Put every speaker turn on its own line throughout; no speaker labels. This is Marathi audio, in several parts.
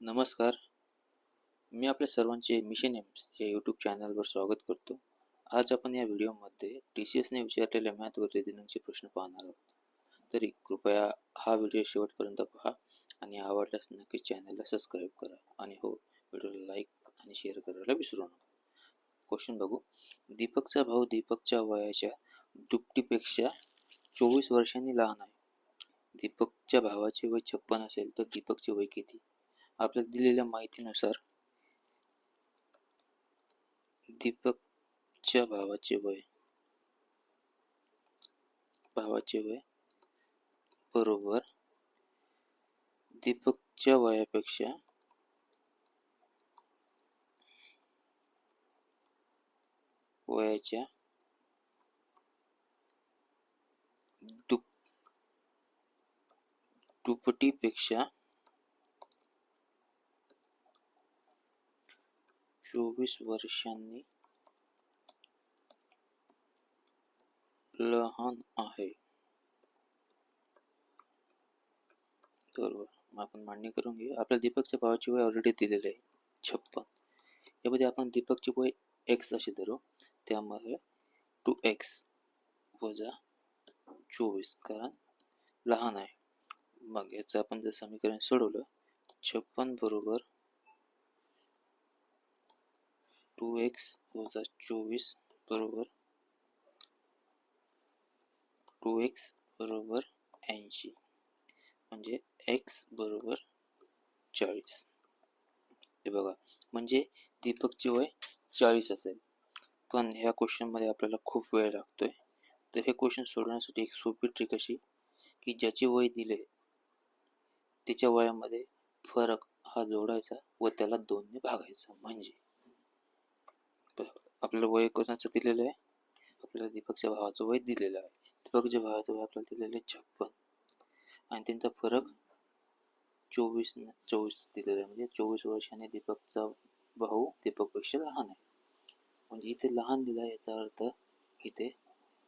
नमस्कार. मी आपल्या सर्वांचे मिशन एम्स या यूट्यूब चॅनलवर स्वागत करतो. आज आपण या व्हिडिओमध्ये टी सी एसने विचारलेल्या मॅथवर दिनांचे प्रश्न पाहणार आहोत. तरी कृपया हा व्हिडिओ शेवटपर्यंत पहा आणि आवडल्यास नक्की चॅनलला सबस्क्राईब करा आणि हो व्हिडिओला लाईक आणि शेअर करायला विसरू नका. क्वेश्चन बघू. दीपकचा भाऊ दीपकच्या वयाच्या दुपटीपेक्षा चोवीस वर्षांनी लहान आहे. दीपकच्या भावाचे वय छप्पन असेल तर दीपकचे वय किती? आपल्या दिलेल्या माहितीनुसार दीपकच्या भावाचे वय भावाचे वय बरोबर दीपकच्या वयापेक्षा वयाच्या दुप दुपटीपेक्षा चोवीस वर्षांनी लहान आहे. बरोबर आपण मांडणी करून घेऊ. आपल्या दीपकच्या भावाची वय ऑलरेडी दिलेले आहे. छप्पन. यामध्ये आपण दीपकची वय एक्स अशी धरू. त्यामध्ये टू एक्स वजा चोवीस. कारण लहान आहे. मग याचं आपण जर समीकरण सोडवलं छप्पन बरोबर टू एक्स वजा चोवीस बरोबर टू एक्स बरोबर ऐंशी म्हणजे एक्स बरोबर चाळीस. हे बघा म्हणजे दीपकचे वय चाळीस असेल. पण ह्या क्वेश्चनमध्ये आपल्याला खूप वेळ लागतोय. तर हे क्वेश्चन सोडवण्यासाठी एक सोपी ट्रिक अशी की ज्याचे वय दिले त्याच्या वयामध्ये फरक हा जोडायचा व त्याला दोनने भागायचा. म्हणजे आपल्याला वय कोणाचं दिलेलं आहे? आपल्याला दीपकच्या भावाचं वय दिलेलं आहे. दीपकच्या भावाचं वय आपल्याला दिलेलं आहे छप्पन. आणि त्यांचा फरक चोवीस चोवीस दिलेला आहे. म्हणजे चोवीस वर्षाने दीपकचा भाऊ दीपकपेक्षा लहान आहे. म्हणजे इथे लहान दिला याचा अर्थ इथे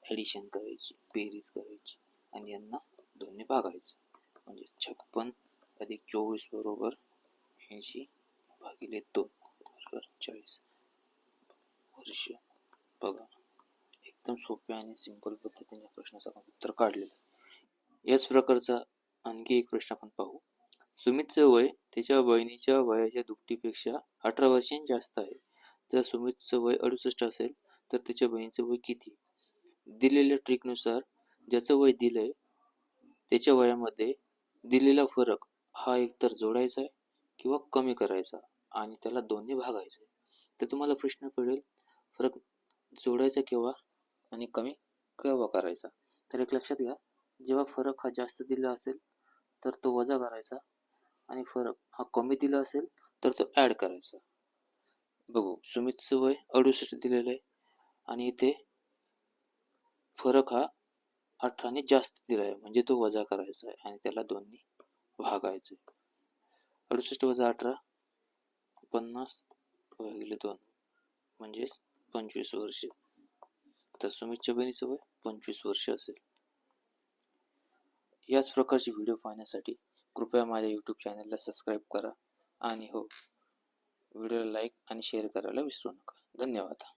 ॲडिशन करायची बेरीज करायची आणि यांना दोन्ही भागायचं. म्हणजे छप्पन अधिक चोवीस बरोबर ऐंशी भागिले दोन बरोबर चाळीस. वर्ष. बघा. एकदम सोप्या आणि सिंपल पद्धतीने प्रश्नाचं आपण उत्तर काढलेलं याच प्रकारचा आणखी एक प्रश्न आपण पाहू. सुमितचं वय त्याच्या बहिणीच्या वयाच्या दुपटीपेक्षा अठरा वर्षांनी जास्त आहे. जर सुमितचं वय अडुसष्ट असेल तर त्याच्या बहिणीचं वय किती? दिलेल्या ट्रिकनुसार ज्याचं वय दिलंय त्याच्या वयामध्ये दिलेला फरक हा एकतर जोडायचा आहे किंवा कमी करायचा आणि त्याला दोन्ही भागायचं आहे. तर तुम्हाला प्रश्न पडेल फरक जोडायचा केव्हा आणि कमी केव्हा करायचा? तर एक लक्षात घ्या जेव्हा फरक हा जास्त दिला असेल तर तो वजा करायचा आणि फरक हा कमी दिला असेल तर तो ॲड करायचा. बघू सुमितचं वय अडुसष्ट दिलेलं आहे आणि इथे फरक हा अठराने जास्त दिला आहे म्हणजे तो वजा करायचा आहे आणि त्याला दोन्ही भागायचे अडुसष्ट वजा अठरा पन्नास भागिले दोन म्हणजेच पंचवीस वर्ष. तर सुमितच्या बहिणीचं वय पंचवीस वर्ष असेल. याच प्रकारचे व्हिडिओ पाहण्यासाठी कृपया माझ्या यूट्यूब चॅनलला सबस्क्राईब करा. आणि हो व्हिडिओला लाईक आणि शेअर करायला विसरू नका. धन्यवाद.